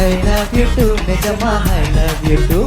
I love you too నిజమా I love you too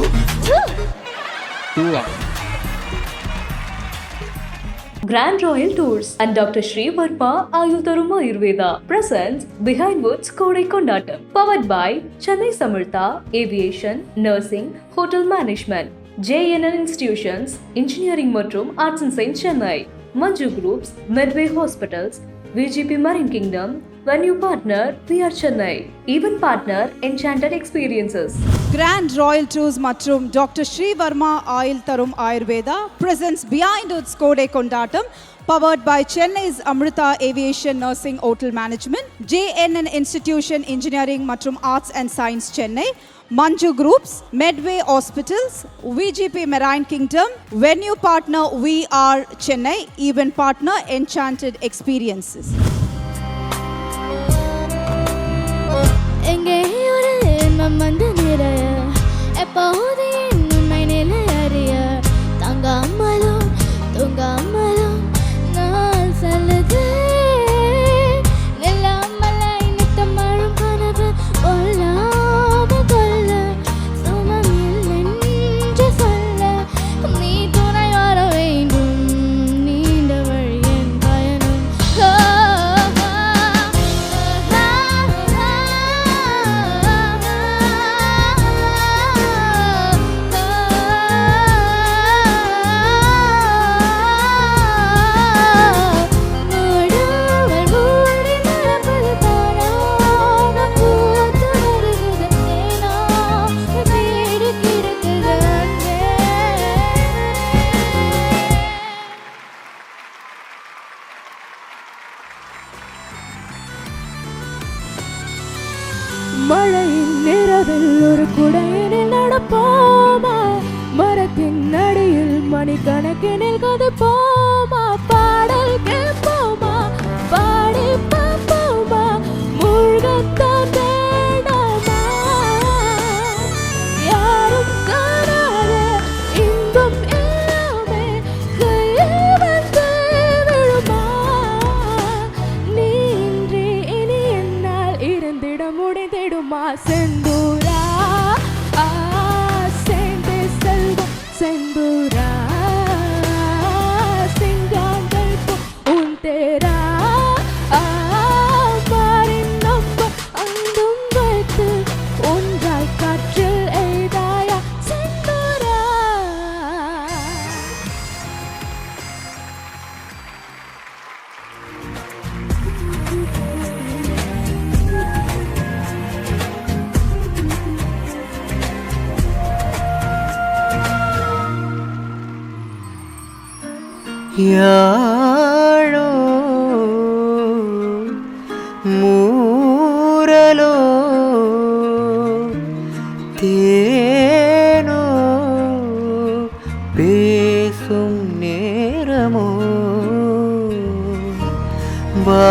Grand Royal Tours and Dr. Sri Varma Ayutharuma Ayurveda presents Behind Woods Kodaikkondatam. Powered by Chennai Samartha Aviation, Nursing, Hotel Management. JNN institutions engineering மற்றும் arts and science Chennai Manju groups Medway hospitals VGP marine kingdom when you partner, are Chennai. Even partner, Enchanted Experiences. Grand Royal Tours Matrum, Dr. Srivarma Varma Ayurveda Ayurveda behind behind woods கோடை கொண்டாட்டம் powered by Chennai's Amrita Aviation Nursing Hotel Management, JNN Institution Engineering Matrum Arts and Science Chennai, Manju Groups, Medway Hospitals, VGP Marine Kingdom, venue partner We Are Chennai, event partner Enchanted Experiences. 保护你 más en. యాళో మూరలో తేనో పేసుం నేరము బా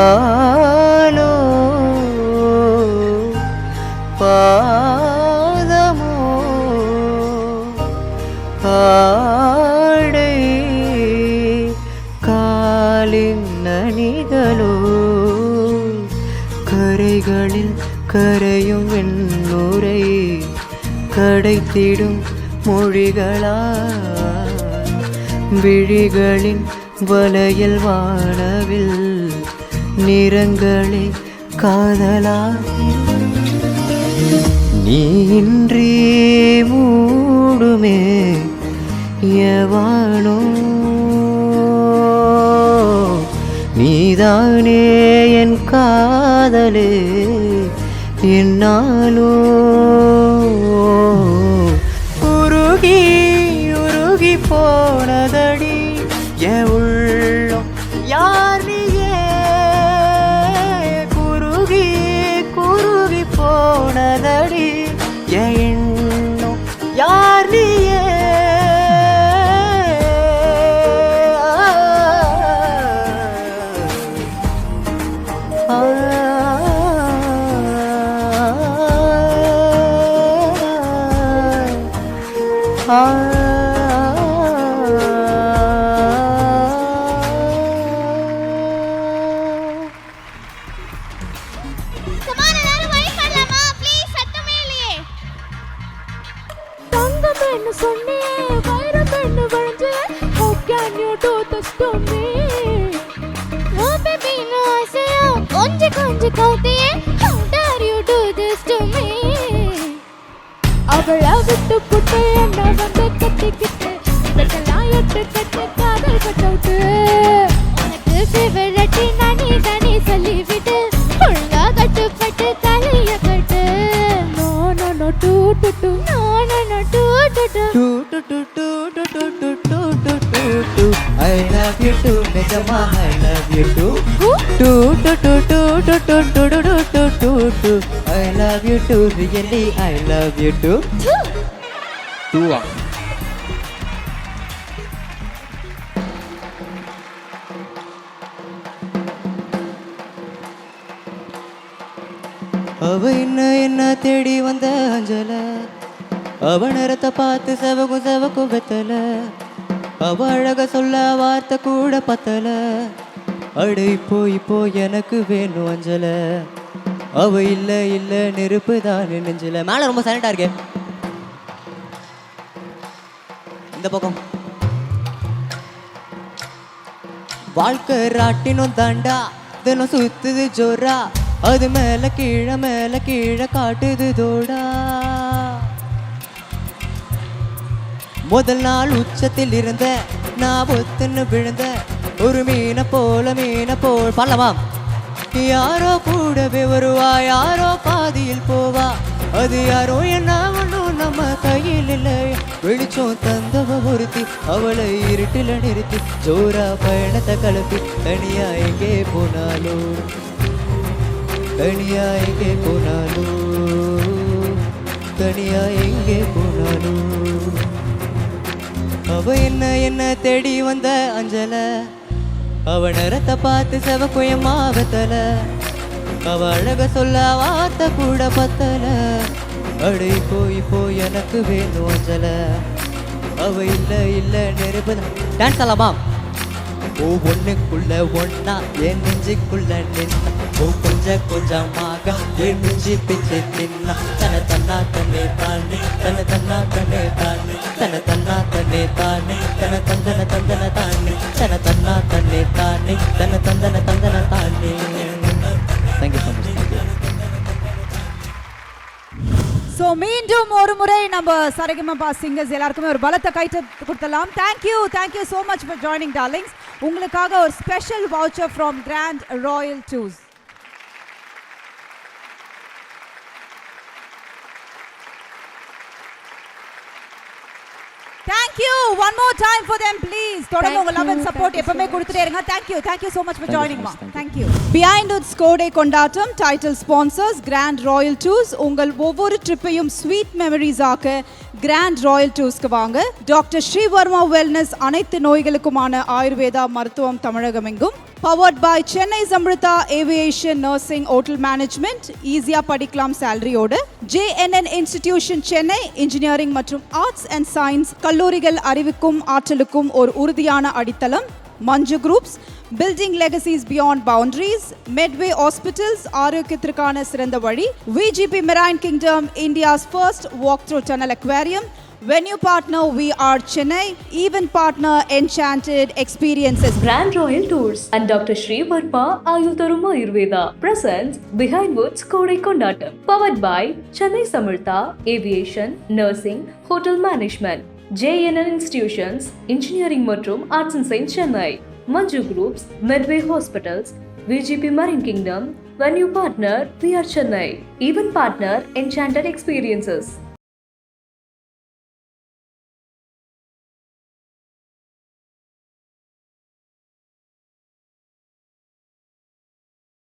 கரைகளில் கரையும் வெண்ணுரை கடைத்திடும் மொழிகளா? விழிகளின் வலையில் வானவில் நிறங்களே காதலா? நீ மூடுமே எவானோ? நீதானே என் கா వలే கொஞ்சம் கொஞ்சம் கதையே How dare you do this to me அவள விட்டு புட்டு என்ன வந்து கத்திக்கிட்டு இதெல்லாம் எட்டு கட்டு காதல் பட்டவுட்டு உனக்கு சிவரட்டி நானி தானி சொல்லிவிட்டு ஒழுங்கா கட்டுப்பட்டு தலைய கட்டு no no no two to two no no no two to two two to two to two to two to two to I love you too நிஜமா I love you too two two two two two two two two two two two two I love you too really I love you too டூவா அவ என்ன என்ன தேடி வந்த அஞ்சல அவ நேரத்தை பார்த்து செவகும் செவக்கும் வெத்தல அவ அழக சொல்ல வார்த்தை கூட பத்தல அடை இப்போ இப்போ எனக்கு வேணும் அஞ்சல. அவ இல்ல இல்ல நெருப்பு தான் நெஞ்சில. மேல ரொம்ப சைலண்டா இருக்கே. இந்த பக்கம். வாழ்க்கை ராட்டினும் தாண்டா. தினம் சுத்துது ஜோரா. அது மேல கீழே மேல கீழே காட்டுது தோடா. முதல் நாள் உச்சத்தில் இருந்த நான் ஒத்துன்னு விழுந்தேன். ஒரு மீனை போல மீனை போல். பாடலாமா யாரோ கூடவே வருவா யாரோ பாதியில் போவா. அது யாரோ என்ன ஒன்றும் நம்ம கையில் இல்லை. வெளிச்சம் தந்தவ ஒருத்தி அவளை இருட்டில் நிறுத்தி ஜோரா பயணத்தை கலப்பி தனியா எங்கே போனாலோ? தனியா எங்கே போனாலோ? தனியா எங்கே போனாலோ? அவ என்ன என்ன தேடி வந்த அஞ்சலை? அவ நிறத்தை பார்த்து செவக்குயம் ஆகத்தல. அவ அழக சொல்ல வார்த்தை கூட பத்தல. அடை போய் போய் எனக்கு வேணும் அஞ்சல அவ இல்ல இல்ல நெருப்பு டான்ஸ் ஆலாமா ஓ ஒண்ணுக்குள்ள ஒன்னா என் நெஞ்சுக்குள்ள நின்னா. ஓ கொஞ்ச கொஞ்சமாக என் நெஞ்சு பிச்சு தின்னா. தன தன்னா தன்னே தானே தன தன்னா தன்னே தானே தன தன்னா தன்னே தானே தன தந்தன தந்தன தானே தன தன்னா தன்னே தானே தன்னை தந்தன தந்தன தானே தேங்க்யூ ஸோ மச் ஸோ மீண்டும் ஒரு முறை நம்ம சரிகமபா சிங்கர்ஸ் எல்லாருக்குமே ஒரு பலத்தை கைட்டு கொடுத்தலாம். Thank you thank you so much for joining darlings உங்களுக்காக ஒரு special voucher from Grand Royal Tours thank you one more time for them please தொடர்ந்து உங்க லவ் அண்ட் சப்போர்ட் எப்பவுமே கொடுத்துட்டே இருங்க. Thank you thank you so much for joining மா thank you behind woods கோடே கொண்டாட்டம் title sponsors Grand Royal Tours உங்கள் ஒவ்வொரு ட்ரிப்பையும் ஸ்வீட் மெமரிஸ் ஆக்க கிராண்ட் ராயல் டூர்ஸ்க்கு வாங்க. டாக்டர் ஸ்ரீவர்மா வெல்னஸ் அனைத்து நோய்களுக்குமான ஆயுர்வேதா மருத்துவம் தமிழகம் எங்கும் powered by Chennai Samrudha aviation nursing hotel management ஈஸியாக படிக்கலாம் சேலரியோடு ஜேஎன்என் இன்ஸ்டிடியூஷன் சென்னை இன்ஜினியரிங் மற்றும் ஆர்ட்ஸ் அண்ட் சயின்ஸ் கல்லூரிகள் அறிவுக்கும் ஆற்றலுக்கும் ஒரு உறுதியான அடித்தளம். Manju groups building legacies beyond boundaries Medway hospitals ஆரோக்கியத்திற்கான சிறந்த வழி. VGP marine kingdom India's first walk through tunnel aquarium Venue partner V R Chennai event partner enchanted experiences Grand Royal Tours and Dr. Sri Varma Ayutharum Ayurveda presents Behind Woods Kodai Kondatam. Powered by Chennai Samartha Aviation, Nursing, Hotel Management, JNN Institutions, Engineering மற்றும் Arts and Science Chennai, Manju Groups, Medway Hospitals, VGP Marine Kingdom, Venue Partner, We Are Chennai, Event Partner, Enchanted Experiences.